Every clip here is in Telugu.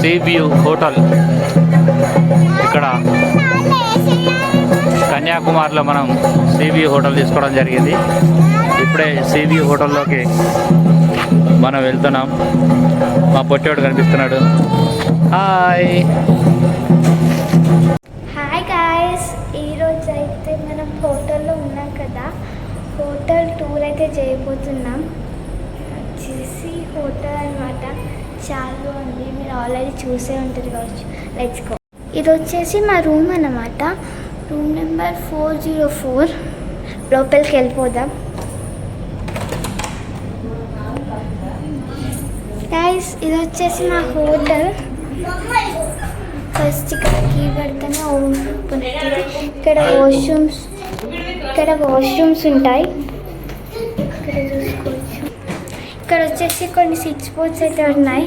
See view hotel. ఇక్కడ కన్యాకుమారిలో మనం సీ వ్యూ హోటల్ తీసుకోవడం జరిగింది. ఇప్పుడే సీ వ్యూ హోటల్లోకి మనం వెళ్తున్నాం. మా పొట్టోడు కనిపిస్తున్నాడు. హాయ్. హాయ్ గాయస్ ఈరోజు అయితే మనం హోటల్లో ఉన్నాం కదా. హోటల్ టూర్ అయితే చేయబోతున్నాం. వచ్చేసి హోటల్ అనమాట చాలా ఉంది మీరు ఆల్రెడీ చూసే ఉంటుంది కావచ్చు. లెట్స్ గో ఇది వచ్చేసి మా రూమ్ అన్నమాట. Room number four zero four. లోపలికి వెళ్ళిపోదాం. గైస్ ఇది వచ్చేసి మా హోటల్. ఫస్ట్ ఇక్కడ కీ పెడితేనే ఓపెన్ ఇక్కడ వాష్రూమ్స్ ఇక్కడ వాష్రూమ్స్ ఉంటాయి. ఇక్కడ ఇక్కడ వచ్చేసి కొన్ని స్విచ్ బోర్డ్స్ అయితే ఉన్నాయి.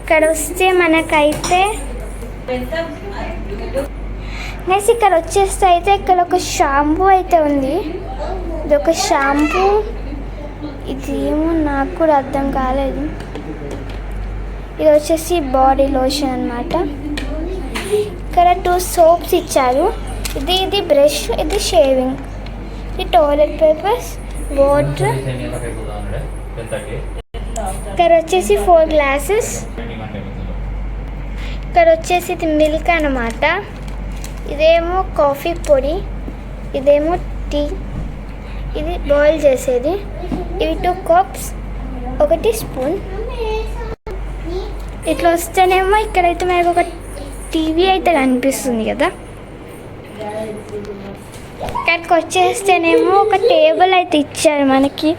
ఇక్కడ వస్తే మనకైతే నెక్స్ట్ ఇక్కడ వచ్చేస్తే అయితే ఇక్కడ ఒక షాంపూ అయితే ఉంది. ఇది ఒక షాంపూ. ఇది ఏమో నాకు కూడా అర్థం కాలేదు. ఇది వచ్చేసి బాడీ లోషన్ అన్నమాట. ఇక్కడ టూ సోప్స్ ఇచ్చారు. ఇది ఇది బ్రష్ ఇది షేవింగ్. ఇది టాయిలెట్ పేపర్స్ వాటర్ ఇక్కడ వచ్చేసి ఫోర్ గ్లాసెస్ ఇక్కడ వచ్చేసి ఇది మిల్క్ అన్నమాట. ఇదేమో కాఫీ పొడి ఇదేమో టీ ఇది బాయిల్ చేసేది. ఇవి టూ కప్స్ ఒకటి స్పూన్ ఇట్లా వస్తేనేమో ఇక్కడైతే మనకు ఒక టీవీ అయితే కనిపిస్తుంది కదా. ఇక్కడికి వచ్చేస్తేనేమో ఒక టేబుల్ అయితే ఇచ్చారు మనకి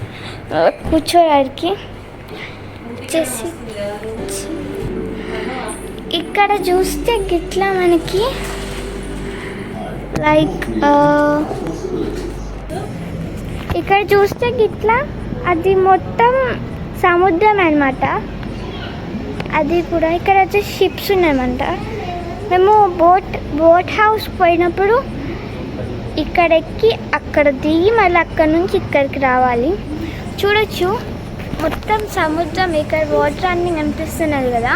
కూర్చోడానికి. వచ్చేసి ఇక్కడ చూస్తే గిట్లా మనకి లైక్ ఇక్కడ చూస్తే గిట్లా అది మొత్తం సముద్రం అనమాట అది కూడా ఇక్కడ వచ్చి షిప్స్ ఉన్నాయన్నమాట. మేము బోట్ బోట్ హౌస్ పోయినప్పుడు ఇక్కడ ఎక్కి అక్కడ దిగి మళ్ళీ అక్కడ నుంచి ఇక్కడికి రావాలి. చూడొచ్చు మొత్తం సముద్రం ఇక్కడ వాటర్ అన్ని కనిపిస్తున్నది కదా.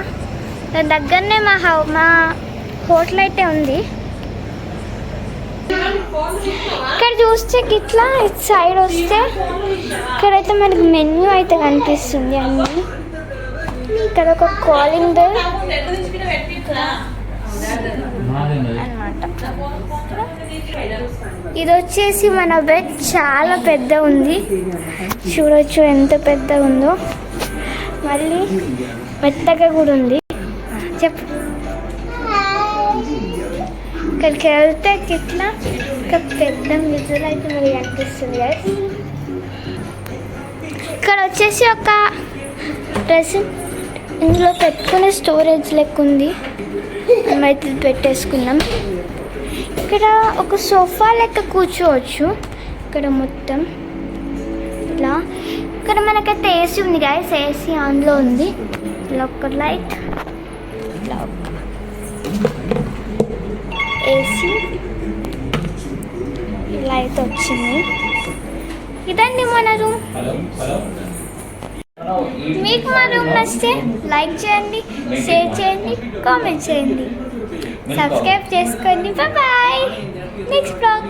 దాని దగ్గరనే మా హౌ మా హోటల్ అయితే ఉంది. ఇక్కడ చూస్తే ఇట్లా ఇటు సైడ్ వస్తే ఇక్కడైతే మనకి మెన్యూ అయితే కనిపిస్తుంది అన్నీ. ఇక్కడ ఒక కాలింగ్ బెల్ అనమాట ఇది వచ్చేసి మన బెడ్ చాలా పెద్ద ఉంది. చూడొచ్చు ఎంత పెద్ద ఉందో. మళ్ళీ మెత్తగా కూడా ఉంది. చెప్పు. ఇక్కడికి వెళ్తే ఇట్లా ఒక పెద్ద మిజులు అయితే మరి కనిపిస్తుంది ఇక్కడ వచ్చేసి ఒక డ్రెస్. ఇందులో పెట్టుకునే స్టోరేజ్ లెక్క ఉంది. మనమైతే పెట్టేసుకున్నాం. ఇక్కడ ఒక సోఫా లెక్క కూర్చోవచ్చు. ఇక్కడ మొత్తం ఇలా. ఇక్కడ మనకైతే ఏసీ ఉంది గాయస్ ఏసీ ఆన్లో ఉంది. ఇలా ఒక లైట్. ఇలా ఒక ఏసీ ఇలా అయితే వచ్చింది. ఇదండి మన రూమ్. మీకు మా రూమ్ నచ్చితే లైక్ చేయండి షేర్ చేయండి కామెంట్ చేయండి. సబ్స్క్రైబ్ చేసుకోండి. Bye next blog